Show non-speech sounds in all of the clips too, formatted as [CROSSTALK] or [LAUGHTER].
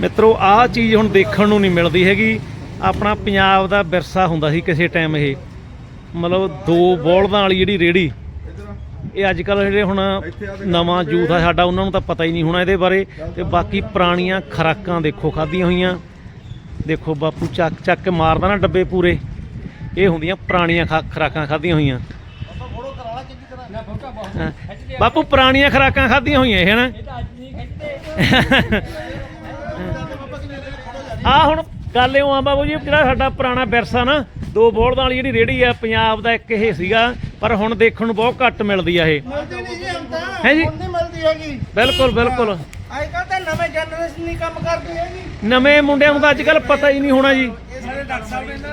ਮਿੱਤਰੋ ਆਹ ਚੀਜ਼ ਹੁਣ ਦੇਖਣ ਨੂੰ ਨਹੀਂ ਮਿਲਦੀ ਹੈਗੀ। ਆਪਣਾ ਪੰਜਾਬ ਦਾ ਵਿਰਸਾ ਹੁੰਦਾ ਸੀ ਕਿਸੇ ਟਾਈਮ ਇਹ। ਮਤਲਬ ਦੋ ਬੋਲਦਾਂ ਵਾਲੀ ਜਿਹੜੀ ਰੇੜੀ ਇਹ ਅੱਜ ਕੱਲ ਜਿਹੜੇ ਹੁਣ ਨਵਾਂ ਯੂਥ ਆ ਸਾਡਾ ਉਹਨਾਂ ਨੂੰ ਤਾਂ ਪਤਾ ਹੀ ਨਹੀਂ ਹੋਣਾ ਇਹਦੇ ਬਾਰੇ। ਤੇ ਬਾਕੀ ਪੁਰਾਣੀਆਂ ਖਰਾਕਾਂ ਦੇਖੋ ਖਾਧੀਆਂ ਹੋਈਆਂ। ਦੇਖੋ ਬਾਪੂ ਚੱਕ ਚੱਕ ਕੇ ਮਾਰਦਾ ਨਾ ਡੱਬੇ ਪੂਰੇ। ਇਹ ਹੁੰਦੀਆਂ ਪੁਰਾਣੀਆਂ ਖੁਰਾਕਾਂ ਖਾਧੀਆਂ ਹੋਈਆਂ। ਬਾਪੂ ਪੁਰਾਣੀਆਂ ਖੁਰਾਕਾਂ ਖਾਧੀਆਂ ਹੋਈਆਂ ਇਹ ਹਨਾ? [LAUGHS] ਆ ਹੁਣ ਗੱਲ ਇਉਂ ਆ ਬਾਬੂ ਜੀ ਜਿਹੜਾ ਸਾਡਾ ਪੁਰਾਣਾ ਵਿਰਸਾ ਨਾ ਦੋ ਬੋਲਦਾਂ ਵਾਲੀ ਜਿਹੜੀ ਰੇੜੀ ਆ ਪੰਜਾਬ ਦਾ ਇੱਕ ਇਹ ਸੀਗਾ ਪਰ ਹੁਣ ਦੇਖਣ ਨੂੰ ਬਹੁਤ ਘੱਟ ਮਿਲਦੀ ਆ ਇਹ। ਮਿਲਦੀ ਨਹੀਂ ਜੀ ਹੁਣ ਤਾਂ। ਹੈ ਜੀ? ਹੁਣ ਨਹੀਂ ਮਿਲਦੀ ਹੈਗੀ। ਬਿਲਕੁਲ ਬਿਲਕੁਲ। ਅੱਜ ਕੱਲ ਤਾਂ ਨਵੇਂ ਜਨਰੇਸ਼ਨ ਨਹੀਂ ਕੰਮ ਕਰਦੀ ਹੈਗੀ। ਨਵੇਂ ਮੁੰਡਿਆਂ ਨੂੰ ਤਾਂ ਅੱਜ ਕੱਲ ਪਤਾ ਹੀ ਨਹੀਂ ਹੋਣਾ ਜੀ। ਇਹ ਸਾਡੇ ਡਾਕਟਰ ਸਾਹਿਬ ਨੇ ਨਾ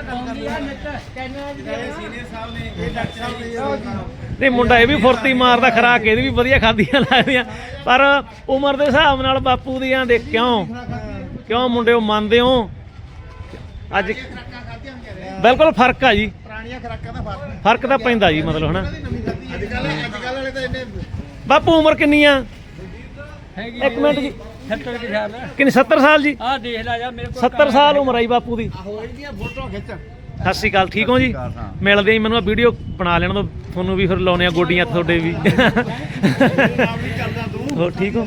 ਸੀਨੀਅਰ ਸਾਹਿਬ ਨੇ ਇਹ ਡਾਕਟਰ ਸਾਹਿਬ ਨੇ ਤੇ ਮੁੰਡਾ ਇਹ ਵੀ ਫੁਰਤੀ ਮਾਰਦਾ ਖਰਾਕ ਇਹਦੀ ਵੀ ਵਧੀਆ ਖਾਧੀਆਂ ਲੱਗਦੀਆਂ। ਪਰ ਉਮਰ ਦੇ ਹਿਸਾਬ ਨਾਲ ਬਾਪੂ ਦੀਆਂ ਦੇ ਕਿਉਂ ਕਿਉਂ ਮੁੰਡਿਓ ਮੰਨਦੇ ਹੋ? ਅੱਜ ਬਿਲਕੁਲ ਫ਼ਰਕ ਆ ਜੀ। ਪੁਰਾਣੀਆਂ ਖਰਾਕਾਂ ਦਾ ਫ਼ਰਕ ਫ਼ਰਕ ਤਾਂ ਪੈਂਦਾ ਜੀ ਮਤਲਬ ਹਨਾ। ਅੱਜ ਕੱਲ ਅੱਜ ਕੱਲ ਵਾਲੇ ਤਾਂ ਇਹਨੇ ਬਾਪੂ ਉਮਰ ਕਿੰਨੀ ਆ? ਹੈਗੀ ਇੱਕ ਮਿੰਟ ਜੀ। 70 ਦੇ ਖਿਆਲ ਕਿੰਨੀ 70 ਸਾਲ ਜੀ? ਆਹ ਦੇਖ ਲੈ ਜਾ ਮੇਰੇ ਕੋਲ 70 ਸਾਲ ਉਮਰ ਆਈ ਬਾਪੂ ਦੀ। ਹੋ ਜਾਂਦੀਆਂ ਫੋਟੋ ਖਿੱਚ। ਸਤਿ ਸ਼੍ਰੀ ਅਕਾਲ ਠੀਕ ਹੋ ਜੀ? ਮਿਲਦੇ ਹੀ ਮੈਨੂੰ ਆ ਵੀਡੀਓ ਬਣਾ ਲੈਣ ਦੋ ਤੁਹਾਨੂੰ ਵੀ ਫਿਰ ਲਾਉਣੇ ਆ ਗੋਡੀਆਂ ਤੁਹਾਡੇ ਵੀ। ਹੋਰ ਠੀਕ ਹੋ?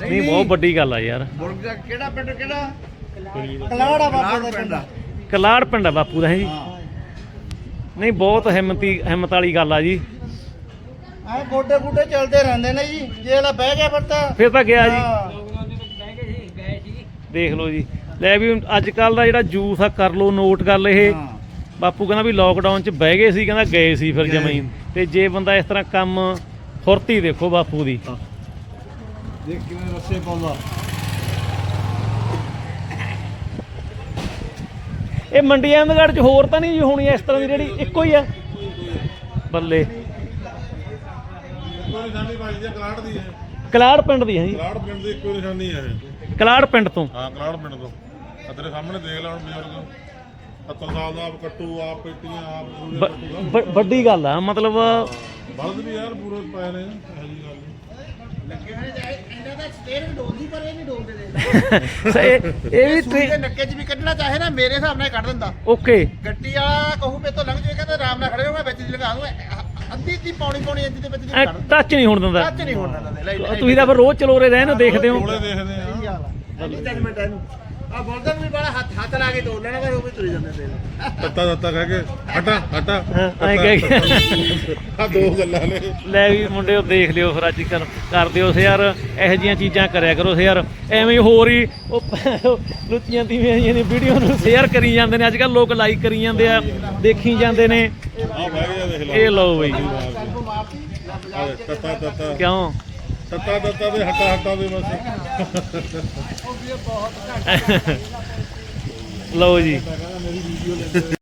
ਨਹੀਂ ਬਹੁਤ ਵੱਡੀ ਗੱਲ ਆ ਯਾਰ। ਕਿਹੜਾ ਪਿੰਡ ਕਿਹੜਾ? ਕਲਾੜਾ ਬਾਬੇ ਦਾ ਪਿੰਡ ਕਲਾੜ ਪਿੰਡ ਆ ਬਾਪੂ ਦਾ ਹੈ ਜੀ? ਨਹੀਂ ਬਹੁਤ ਹਿੰਮਤੀ ਹਿੰਮਤ ਵਾਲੀ ਗੱਲ ਆ ਜੀ। ਆ ਗੋਡੇ ਗੋਡੇ ਚੱਲਦੇ ਰਹਿੰਦੇ ਨੇ ਜੀ ਜੇ ਲਾ ਬਹਿ ਗਿਆ ਫਿਰ ਤਾਂ ਫਿਰ ਤਾਂ ਗਿਆ ਜੀ। ਹਾਂ। ਦੇਖ ਲਓ ਜੀ। ਲੈ ਵੀ ਅੱਜ ਕੱਲ ਦਾ ਜਿਹੜਾ ਜੂਸ ਆ ਕਰ ਲਓ ਨੋਟ ਕਰ ਲਓ ਇਹ। ਹਾਂ। ਬਾਪੂ ਕਹਿੰਦਾ ਵੀ ਲੋਕਡਾਊਨ ਚ ਬਹਿ ਗਏ ਸੀ ਕਹਿੰਦਾ ਗਏ ਸੀ ਫਿਰ ਜਮਾਂ ਹੀ ਤੇ ਜੇ ਬੰਦਾ ਇਸ ਤਰ੍ਹਾਂ ਕੰਮ ਫੁਰਤੀ ਦੇਖੋ ਬਾਪੂ ਦੀ। ਦੇਖ ਕਿਵੇਂ ਰੱਸੇ ਪਾਉਂਦਾ। ਇਹ ਮੰਡੀ ਅਹਿਮਦਗੜ੍ਹ ਚ ਹੋਰ ਤਾਂ ਨਹੀਂ ਜੀ ਹੋਣੀ ਇਸ ਤਰ੍ਹਾਂ ਦੀ ਜਿਹੜੀ ਇੱਕੋ ਹੀ ਆ? ਬੱਲੇ। ਨਿਸ਼ਾਨੀ ਦੀ ਕਲਾੜ ਦੀ ਹੈ ਕਲਾੜ ਪਿੰਡ ਦੀ ਹੈ ਜੀ। ਕਲਾੜ ਪਿੰਡ ਦੀ ਇੱਕੋ ਨਿਸ਼ਾਨੀ ਹੈ ਇਹ। ਕਲਾੜ ਪਿੰਡ ਤੋਂ। ਹਾਂ ਕਲਾੜ ਪਿੰਡ ਤੋਂ। ਤੇਰੇ ਸਾਹਮਣੇ ਦੇਖ ਲੈ ਹੁਣ ਬਜ਼ੁਰਗ। 70 ਸਾਲ ਦਾ ਆਪ ਕੱਟੂ ਆਪ ਪੇਟੀਆਂ ਆਪ ਵੱਡੀ ਗੱਲ ਆ ਮਤਲਬ ਬਲਦ ਵੀ ਯਾਰ ਪੂਰੇ ਪਏ ਨੇ। ਇਹੋ ਜਿਹੀ ਗੱਲ ਨਹੀਂ। ਇਹਨਾਂ ਦਾ ਸਟੇਰਿੰਗ ਡੋਲਦੀ ਪਰ ਇਹ ਨਹੀਂ ਡੋਲਦੇ ਦੇ ਇਹ [LAUGHS] ਇਹ ਵੀ ਟ੍ਰੇ- ਨੱਕੇ 'ਚ ਵੀ ਕੱਢਣਾ ਚਾਹੇ ਨਾ ਮੇਰੇ ਹਿਸਾਬ ਨਾਲ ਕੱਢ ਦਿੰਦਾ। ਓਕੇ। ਗੱਡੀ ਵਾਲਾ ਕਹੂ ਮੇਰੇ ਤੋਂ ਲੰਘ ਜਾਏ ਕਹਿੰਦਾ ਆਰਾਮ ਨਾਲ ਖੜੇ ਹੋ ਮੈਂ ਵਿੱਚ ਦੀ ਲਗਾ ਦੂੰ ਅੱਧੀ ਦੀ ਪੌਣੀ ਪੌਣੀ ਇੰਚ ਦੇ ਵਿੱਚ ਦੀ ਐ ਕੱਢ ਟੱਚ ਨਹੀਂ ਹੋਣ ਦਿੰਦਾ। ਟੱਚ ਨਹੀਂ ਹੋਣਾ ਲੈ ਲੈ ਤੁਸੀਂ ਤਾਂ ਫਿਰ ਰੋਜ਼ ਚਲੋਰੇ ਰਹੇ ਨਾ ਦੇਖਦੇ ਹੋ। ਕੋਲੇ ਦੇਖਦੇ ਆ ਸਹੀ ਹਾਲ ਆ। ਨਹੀਂ ਜਜਮੈਂਟ ਇਹਨੂੰ ਆ ਬੋਲਦਾ ਵੀ ਬੜਾ ਹੱਥ ਹੱਥ ਲਾ ਕੇ ਤੋੜ ਲੈਣਾ ਪਰ ਉਹ ਵੀ ਤੁਰ ਜਾਂਦੇ ਤੇ ਤੱਤਾ ਤੱਤਾ ਕਹਿ ਕੇ। ਹਟਾ ਹਟਾ। ਹਾਂ, ਐਂ ਕਹਿ ਕੇ। ਆ ਦੋ ਗੱਲਾਂ ਨੇ। ਲੈ ਵੀ ਮੁੰਡਿਓ ਦੇਖ ਲਿਓ ਫਿਰ ਅੱਜ ਹੋ ਯਾਰ ਇਹੋ ਜੀਆਂ ਚੀਜ਼ਾਂ ਕਰਿਆ ਕਰੋ ਯਾਰ। ਐਵੇਂ ਹੀ ਹੋਰ ਹੀ ਉਹ ਲੁੱਟੀਆਂ ਤੀਵੀਆਂ ਜੀਆਂ ਦੀ ਵੀਡੀਓ ਨੂੰ ਸ਼ੇਅਰ ਕਰੀ ਜਾਂਦੇ ਨੇ। ਅੱਜ ਕੱਲ ਲੋਕ ਲਾਈਕ ਕਰੀ ਜਾਂਦੇ ਆ ਦੇਖੀ ਜਾਂਦੇ ਨੇ। ਆ ਬਹਿ ਗਿਆ ਦੇਖ ਲੈ। ਇਹ ਲਓ ਬਈ। ਤੱਤਾ ਤੱਤਾ ਕਿਉਂ? ਤੱਤਾ ਤੱਤਾ ਦੇ ਹਟਾ ਹਟਾ ਦੇ ਬਸ। ਲਓ ਜੀ।